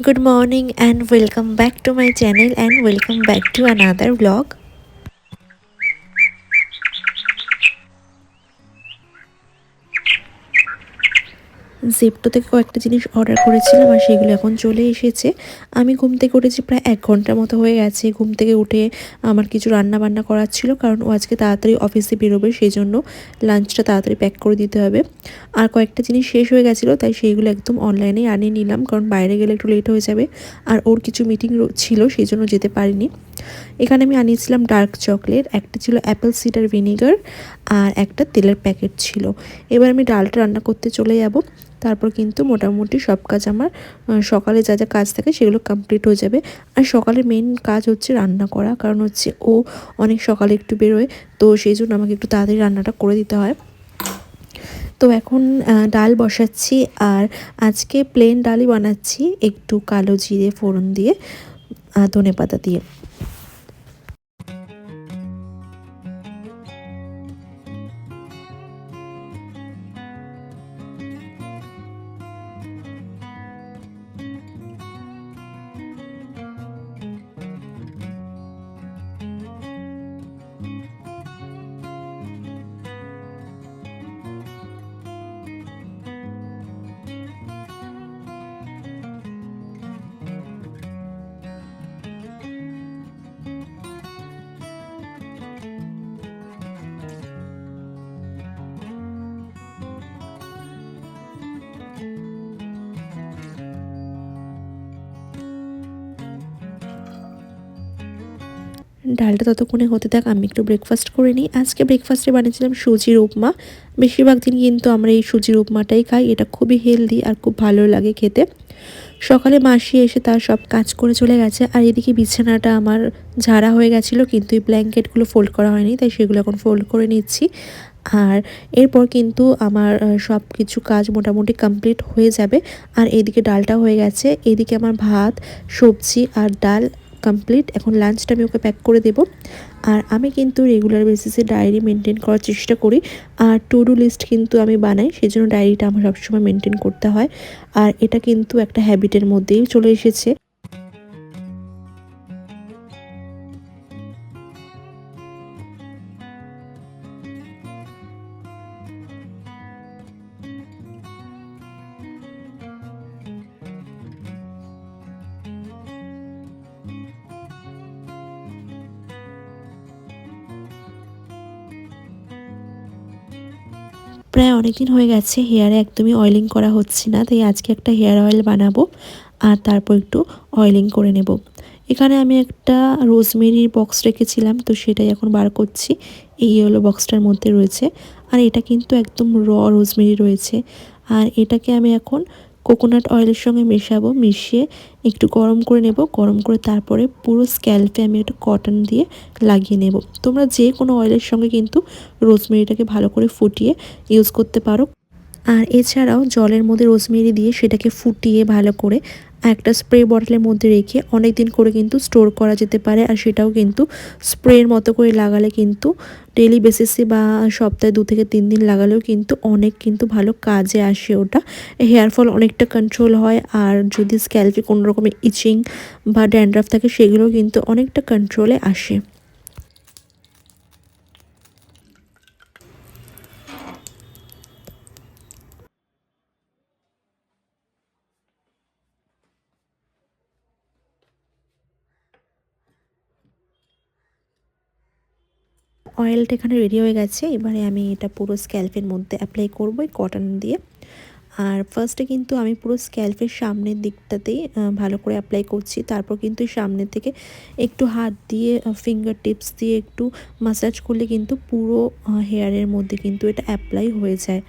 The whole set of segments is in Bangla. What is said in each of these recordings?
good morning and welcome back to my channel and welcome back to another vlog. জেপটো থেকে কয়েকটা জিনিস অর্ডার করেছিলাম আর সেগুলো এখন চলে এসেছে। আমি ঘুম থেকে উঠেছি প্রায় এক ঘণ্টার মতো হয়ে গেছে। ঘুম থেকে উঠে আমার কিছু রান্না বান্না করার ছিল কারণ ও আজকে তাড়াতাড়ি অফিসে বেরোবে সেই জন্য লাঞ্চটা তাড়াতাড়ি প্যাক করে দিতে হবে। আর কয়েকটা জিনিস শেষ হয়ে গেছিল, তাই সেইগুলো একদম অনলাইনেই আনিয়ে নিলাম কারণ বাইরে গেলে একটু লেট হয়ে যাবে। আর ওর কিছু মিটিং ছিল সেই জন্য যেতে পারিনি। এখানে আমি আনিয়েছিলাম ডার্ক চকলেট একটা ছিল অ্যাপেল সিডার ভিনিগার আর একটা তেলের প্যাকেট ছিল। এবার আমি ডালটা রান্না করতে চলে যাব। তারপর কিন্তু মোটামুটি সব কাজ আমার সকালে যা যা কাজ থাকে সেগুলো কমপ্লিট হয়ে যাবে। আর সকালে মেন কাজ হচ্ছে রান্না করা, কারণ হচ্ছে ও অনেক সকালে একটু বেরোয়, তো সেই জন্য আমাকে একটু তাড়াতাড়ি রান্নাটা করে দিতে হয়। তো এখন ডাল বসাচ্ছি আর আজকে প্লেন ডালই বানাচ্ছি, একটু কালো জিরে, ফোড়ন দিয়ে ধনে পাতা দিয়ে। ডালটা ততক্ষণে হতে থাক, আমি একটু ব্রেকফাস্ট করে নিই। আজকে ব্রেকফাস্টে বানিয়েছিলাম সুজির উপমা বেশিরভাগ দিন কিন্তু আমরা এই সুজির উপমাটাই খাই, এটা খুবই হেলদি আর খুব ভালো লাগে খেতে। সকালে মাসি এসে তার সব কাজ করে চলে গেছে, আর এদিকে বিছানাটা আমার ঝাড়া হয়ে গেছিল, কিন্তু এই ব্ল্যাঙ্কেটগুলো ফোল্ড করা হয়নি, তাই সেগুলো এখন ফোল্ড করে নিচ্ছি। আর এরপর কিন্তু আমার সব কিছু কাজ মোটামুটি কমপ্লিট হয়ে যাবে। আর এদিকে ডালটা হয়ে গেছে, এদিকে আমার ভাত, সবজি আর ডাল কমপ্লিট এখন লাঞ্চটা আমি ওকে প্যাক করে দেব। আর আমি কিন্তু রেগুলার বেসিসে ডায়েরি মেনটেন করার চেষ্টা করি। আর টু ডু লিস্ট কিন্তু আমি বানাই সেই জন্য ডায়েরিটা আমার সবসময় মেনটেন করতে হয়। আর এটা কিন্তু একটা হ্যাবিটের মধ্যেই চলে এসেছে। প্রায় অনেক দিন হয়ে গেছে, হেয়ারে একদমই অয়েলিং করা হচ্ছে না, তাই আজকে একটা হেয়ার অয়েল বানাবো আর তারপর একটু অয়েলিং করে নেব। এখানে আমি একটা রোজমেরির বক্স রেখেছিলাম, তো সেটাই এখন বার করছি, এই ইয়েলো বক্সটার মধ্যে রয়েছে। আর এটা কিন্তু একদম র রোজমেরি রয়েছে। আর এটাকে আমি এখন কোকোনাট অয়েলের সঙ্গে মেশাবো, মিশিয়ে একটু গরম করে নেব। গরম করে তারপরে পুরো স্ক্যাল্পে আমি একটু কটন দিয়ে লাগিয়ে নেব। তোমরা যে কোনো অয়েলের সঙ্গে কিন্তু রোজমেরিটাকে ভালো করে ফুটিয়ে ইউজ করতে পারো। আর এছাড়াও জলের মধ্যে রোজমেরি দিয়ে সেটাকে ফুটিয়ে ভালো করে একটা স্প্রে বটলের মধ্যে রেখে অনেক দিন করে কিন্তু স্টোর করা যেতে পারে আর সেটাও কিন্তু স্প্রের মতো করে লাগালে কিন্তু ডেলি বেসিসে বা সপ্তাহে দু থেকে তিন দিন লাগালেও কিন্তু অনেক কিন্তু ভালো কাজে আসে ওটা। হেয়ার ফল অনেকটা কন্ট্রোল হয় আর যদি স্ক্যাল্পে কোনো রকমের ইচিং বা ড্যান্ড্রাফ থাকে সেগুলো কিন্তু অনেকটা কন্ট্রোলে আসে। অয়েলটা এখানে রেডি হয়ে গেছে। এবারে আমি এটা পুরো স্ক্যাল্পের মধ্যে অ্যাপ্লাই করব কটন দিয়ে। আর ফার্স্টে কিন্তু আমি পুরো স্ক্যাল্পের সামনের দিকটাতেই ভালো করে অ্যাপ্লাই করছি। তারপর কিন্তু সামনের থেকে একটু হাত দিয়ে ফিঙ্গার টিপস দিয়ে একটু মাসাজ করলে কিন্তু পুরো হেয়ারের মধ্যে কিন্তু এটা অ্যাপ্লাই হয়ে যায়।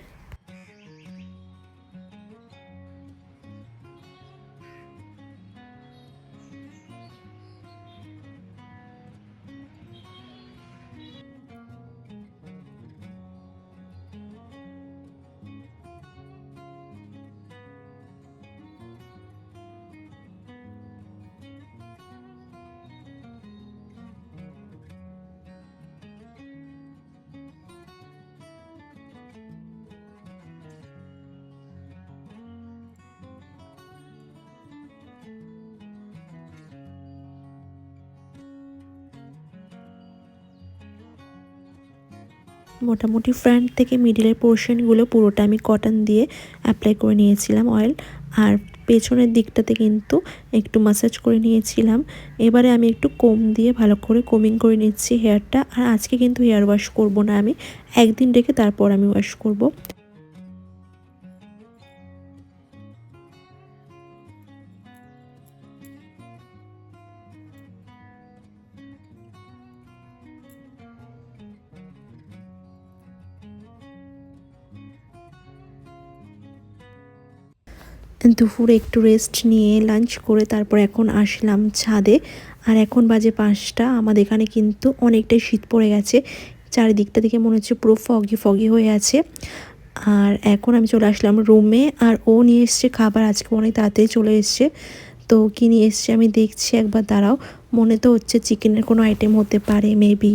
মোটামুটি ফ্রন্ট থেকে মিডিলের পোর্শনগুলো পুরোটা আমি কটন দিয়ে অ্যাপ্লাই করে নিয়েছিলাম অয়েল আর পেছনের দিকটাতে কিন্তু একটু মাসাজ করে নিয়েছিলাম। এবারে আমি একটু কম দিয়ে ভালো করে কোমিং করে নিচ্ছি হেয়ারটা আর আজকে কিন্তু হেয়ার ওয়াশ করব না আমি, একদিন রেখে তারপর আমি ওয়াশ করব। দুপুরে একটু রেস্ট নিয়ে লাঞ্চ করে তারপর এখন আসলাম ছাদে। আর এখন বাজে পাঁচটা, আমাদের এখানে কিন্তু অনেকটাই শীত পড়ে গেছে। চারিদিকটা দেখে মনে হচ্ছে পুরো ফগি ফগি হয়ে আছে। আর এখন আমি চলে আসলাম রুমে আর ও নিয়ে এসছে খাবার। আজকে অনেক তাড়াতাড়ি চলে এসছে। তো কী নিয়ে এসছে আমি দেখছি, একবার দাঁড়াও। মনে তো হচ্ছে চিকেনের কোনো আইটেম হতে পারে মেবি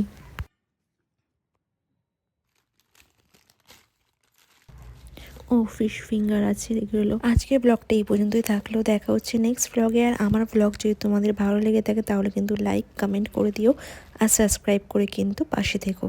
ও ফিশ ফিঙ্গার আছে, এগুলো আজকের ব্লগটা এই পর্যন্তই থাকল, দেখা হচ্ছে নেক্সট ব্লগে আর আমার ব্লগ যদি তোমাদের ভালো লেগে থাকে, তাহলে কিন্তু লাইক কমেন্ট করে দিও। আর সাবস্ক্রাইব করে কিন্তু পাশে থেকো।